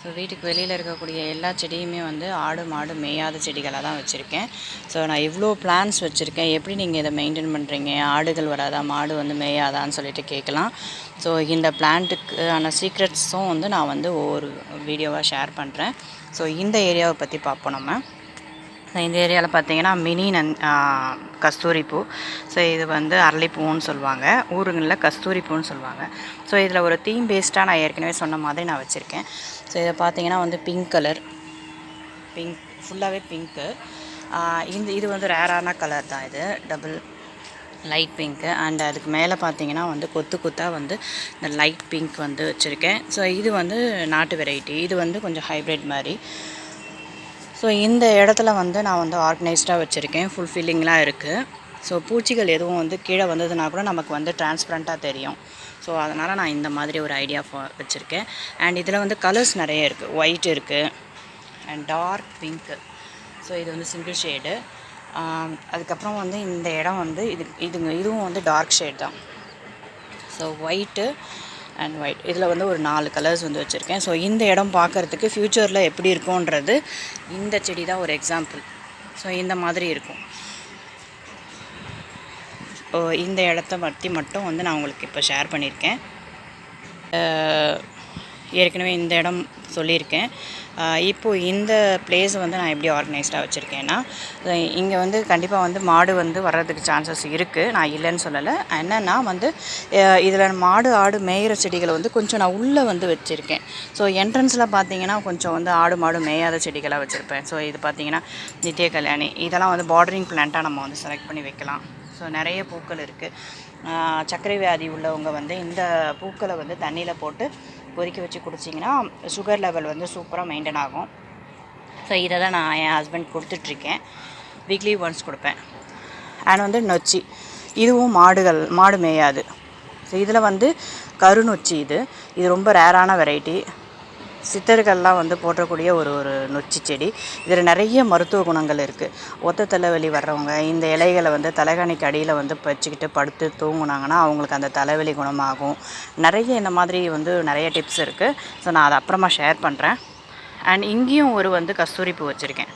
So வீட்டுக்கு வெளியில் இருக்கக்கூடிய எல்லா செடியுமே வந்து ஆடு மாடு மேயாத செடிகளாக தான் வச்சுருக்கேன். ஸோ நான் இவ்வளோ பிளான்ஸ் வச்சுருக்கேன். எப்படி நீங்கள் இதை மெயின்டைன் பண்ணுறீங்க? ஆடுகள் வராதா? மாடு வந்து மேயாதான்னு சொல்லிட்டு கேட்கலாம். ஸோ இந்த பிளான்ட்டுக்கான சீக்ரெட்ஸும் வந்து நான் வந்து ஒவ்வொரு வீடியோவாக ஷேர் பண்ணுறேன். ஸோ இந்த ஏரியாவை பற்றி பார்ப்போம் நம்ம. இந்த ஏரியாவில் பார்த்தீங்கன்னா மினி நன் கஸ்தூரி பூ. ஸோ இது வந்து அரளிப்பூன்னு சொல்லுவாங்க. ஊருங்களில் கஸ்தூரி பூன்னு சொல்லுவாங்க. ஸோ இதில் ஒரு தீம் பேஸ்டாக நான் ஏற்கனவே சொன்ன மாதிரி நான் வச்சுருக்கேன். ஸோ இதை பார்த்தீங்கன்னா வந்து பிங்க் கலர் பிங்க் ஃபுல்லாகவே பிங்க்கு இந்த இது வந்து ரேரான கலர் தான் இது. டபுள் லைட் பிங்க்கு அண்ட் அதுக்கு மேலே பார்த்தீங்கன்னா வந்து கொத்து கொத்தாக வந்து இந்த லைட் பிங்க் வந்து வச்சுருக்கேன். ஸோ இது வந்து நாட்டு வெரைட்டி இது வந்து கொஞ்சம் ஹைப்ரிட் மாதிரி. ஸோ இந்த இடத்துல வந்து நான் வந்து ஆர்கனைஸ்டாக வச்சுருக்கேன். ஃபுல்ஃபில்லிங்லாம் இருக்குது ஸோ பூச்சிகள் எதுவும் வந்து கீழே வந்ததுன்னா கூட நமக்கு வந்து டிரான்ஸ்பரண்ட்டாக தெரியும். ஸோ அதனால் நான் இந்த மாதிரி ஒரு ஐடியா வச்சுருக்கேன். அண்ட் இதில் வந்து கலர்ஸ் நிறைய இருக்குது ஒயிட் இருக்குது அண்ட் டார்க் பிங்க்கு ஸோ இது வந்து சிங்கிள் ஷேடு um, அதுக்கப்புறம் வந்து இந்த இடம் வந்து இது இதுங்க இதுவும் வந்து டார்க் ஷேட் தான். ஸோ ஒயிட்டு அண்ட் ஒயிட் இதில் வந்து ஒரு நாலு கலர்ஸ் வந்து வச்சுருக்கேன். ஸோ இந்த இடம் பார்க்குறதுக்கு ஃப்யூச்சரில் எப்படி இருக்கும்ன்றது இந்த செடி தான் ஒரு எக்ஸாம்பிள் ஸோ இந்த மாதிரி இருக்கும். ஸோ இந்த இடத்த பற்றி மட்டும் வந்து நான் உங்களுக்கு இப்போ ஷேர் பண்ணியிருக்கேன். ஏற்கனவே இந்த இடம் சொல்லியிருக்கேன். இப்போது இந்த பிளேஸ் வந்து நான் எப்படி ஆர்கனைஸ்டாக வச்சுருக்கேன்னா இங்கே வந்து கண்டிப்பாக வந்து மாடு வந்து வர்றதுக்கு சான்சஸ் இருக்குது நான் இல்லைன்னு சொல்லலை. என்னென்னா வந்து இதில் மாடு ஆடு மேயிற செடிகளை வந்து கொஞ்சம் நான் உள்ளே வந்து வச்சுருக்கேன். ஸோ என்ட்ரன்ஸில் பார்த்தீங்கன்னா கொஞ்சம் வந்து ஆடு மாடு மேயாத செடிகளாக வச்சுருப்பேன். ஸோ இது பார்த்தீங்கன்னா நித்திய கல்யாணி. இதெல்லாம் வந்து பார்டரிங் பிளான்ட்டாக நம்ம வந்து செலக்ட் பண்ணி வைக்கலாம். ஸோ நிறைய பூக்கள் இருக்குது சர்க்கரை வியாதி உள்ளவங்க வந்து இந்த பூக்களை வந்து தண்ணியில் போட்டு கொதிக்க வச்சு குடிச்சிங்கன்னா சுகர் லெவல் வந்து சூப்பராக மெயின்டைன் ஆகும். ஸோ இதை தான் நான் என் ஹஸ்பண்ட் கொடுத்துட்ருக்கேன். வீக்லி ஒன்ஸ் கொடுப்பேன். அண்ட் வந்து நொச்சி. இதுவும் மாடுகள் மாடு மேயாது. ஸோ இதில் வந்து கருநொச்சி இது. இது ரொம்ப ரேரான வெரைட்டி சித்தர்கள்லாம் வந்து போற்றக்கூடிய ஒரு ஒரு நொச்சி செடி. இதில் நிறைய மருத்துவ குணங்கள் இருக்குது ஒத்த தலைவலி வர்றவங்க இந்த இலைகளை வந்து தலைகாணிக்கு அடியில் வந்து வச்சுக்கிட்டு படுத்து தூங்குனாங்கன்னா அவங்களுக்கு அந்த தலைவலி குணமாகும். நிறைய இந்த மாதிரி வந்து நிறைய டிப்ஸ் இருக்குது ஸோ நான் அதை அப்புறமா ஷேர் பண்ணுறேன் அண்ட் இங்கேயும் ஒரு வந்து கஸ்தூரி பூ வச்சுருக்கேன்.